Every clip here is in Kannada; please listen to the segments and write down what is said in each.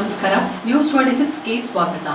ನಮಸ್ಕಾರ. ನ್ಯೂಸ್ ಟ್ವೆಂಟಿ ಸಿಕ್ಸ್ಗೆ ಸ್ವಾಗತ.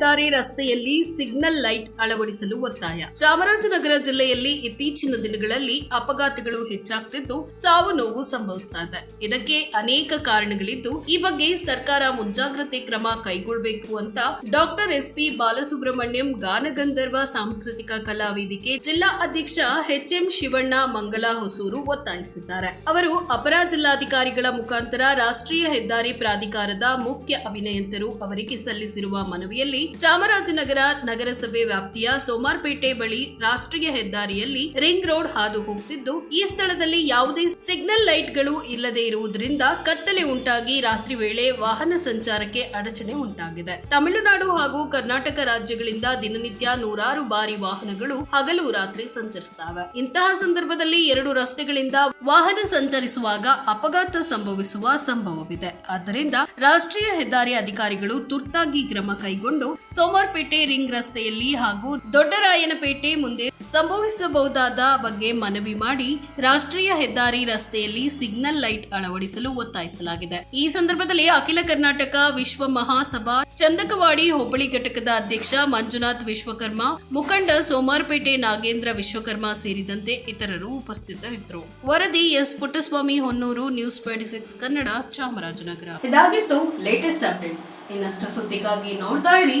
ಹೆದ್ದಾರಿ ರಸ್ತೆಯಲ್ಲಿ ಸಿಗ್ನಲ್ ಲೈಟ್ ಅಳವಡಿಸಲು ಒತ್ತಾಯ. ಚಾಮರಾಜನಗರ ಜಿಲ್ಲೆಯಲ್ಲಿ ಇತ್ತೀಚಿನ ದಿನಗಳಲ್ಲಿ ಅಪಘಾತಗಳು ಹೆಚ್ಚಾಗ್ತಿದ್ದು ಸಾವು ನೋವು ಸಂಭವಿಸ್ತಾ ಇದೆ. ಇದಕ್ಕೆ ಅನೇಕ ಕಾರಣಗಳಿದ್ದು, ಈ ಬಗ್ಗೆ ಸರ್ಕಾರ ಮುಂಜಾಗ್ರತೆ ಕ್ರಮ ಕೈಗೊಳ್ಳಬೇಕು ಅಂತ doctor S P Balasubrahmanyam Ganagandharva ಸಾಂಸ್ಕೃತಿಕ ಕಲಾ ವೇದಿಕೆ ಜಿಲ್ಲಾ ಅಧ್ಯಕ್ಷ ಎಚ್ ಎಂ ಶಿವಣ್ಣ ಮಂಗಲ ಹೊಸೂರು ಒತ್ತಾಯಿಸಿದ್ದಾರೆ. ಅವರು ಅಪರ ಜಿಲ್ಲಾಧಿಕಾರಿಗಳ ಮುಖಾಂತರ ರಾಷ್ಟ್ರೀಯ ಹೆದ್ದಾರಿ ಪ್ರಾಧಿಕಾರದ ಮುಖ್ಯ ಅಭಿನಯಂತರು ಅವರಿಗೆ ಸಲ್ಲಿಸಿರುವ ಮನವಿಯಲ್ಲಿ ಚಾಮರಾಜನಗರ ನಗರಸಭೆ ವ್ಯಾಪ್ತಿಯ ಸೋಮಾರ್ಪೇಟೆ ಬಳಿ ರಾಷ್ಟ್ರೀಯ ಹೆದ್ದಾರಿಯಲ್ಲಿ ರಿಂಗ್ ರೋಡ್ ಹಾದು ಹೋಗ್ತಿದ್ದು, ಈ ಸ್ಥಳದಲ್ಲಿ ಯಾವುದೇ ಸಿಗ್ನಲ್ ಲೈಟ್ಗಳು ಇಲ್ಲದೆ ಇರುವುದರಿಂದ ಕತ್ತಲೆ ಉಂಟಾಗಿ ರಾತ್ರಿ ವೇಳೆ ವಾಹನ ಸಂಚಾರಕ್ಕೆ ಅಡಚಣೆ ಉಂಟಾಗಿದೆ. ತಮಿಳುನಾಡು ಹಾಗೂ ಕರ್ನಾಟಕ ರಾಜ್ಯಗಳಿಂದ ದಿನನಿತ್ಯ ನೂರಾರು ಬಾರಿ ವಾಹನಗಳು ಹಗಲು ರಾತ್ರಿ ಸಂಚರಿಸುತ್ತವೆ. ಇಂತಹ ಸಂದರ್ಭದಲ್ಲಿ ಎರಡು ರಸ್ತೆಗಳಿಂದ ವಾಹನ ಸಂಚರಿಸುವಾಗ ಅಪಘಾತ ಸಂಭವಿಸುವ ಸಂಭವವಿದೆ. ಆದ್ದರಿಂದ ರಾಷ್ಟ್ರೀಯ ಹೆದ್ದಾರಿ ಅಧಿಕಾರಿಗಳು ತುರ್ತಾಗಿ ಕ್ರಮ ಕೈಗೊಂಡು ಸೋಮವಾರಪೇಟೆ ರಿಂಗ್ ರಸ್ತೆಯಲ್ಲಿ ಹಾಗೂ ದೊಡ್ಡರಾಯನಪೇಟೆ ಮುಂದೆ ಸಂಭವಿಸಬಹುದಾದ ಬಗ್ಗೆ ಮನವಿ ಮಾಡಿ ರಾಷ್ಟ್ರೀಯ ಹೆದ್ದಾರಿ ರಸ್ತೆಯಲ್ಲಿ ಸಿಗ್ನಲ್ ಲೈಟ್ ಅಳವಡಿಸಲು ಒತ್ತಾಯಿಸಲಾಗಿದೆ. ಈ ಸಂದರ್ಭದಲ್ಲಿ ಅಖಿಲ ಕರ್ನಾಟಕ ವಿಶ್ವ ಮಹಾಸಭಾ ಚಂದಕವಾಡಿ ಹೋಬಳಿ ಘಟಕದ ಅಧ್ಯಕ್ಷ ಮಂಜುನಾಥ್ ವಿಶ್ವಕರ್ಮ, ಮುಖಂಡ ಸೋಮಾರ್ಪೇಟೆ ನಾಗೇಂದ್ರ ವಿಶ್ವಕರ್ಮ ಸೇರಿದಂತೆ ಇತರರು ಉಪಸ್ಥಿತರಿದ್ದರು. ವರದಿ S Puttaswamy Honnur, news twenty six Kannada Chamarajanagar. ಇದಾಗಿತ್ತು ಲೇಟೆಸ್ಟ್ ಅಪ್ಡೇಟ್ಸ್ ಇನ್ನಷ್ಟು ಸುದ್ದಿಗಾಗಿ ನೋಡ್ತಾ ಇರಿ.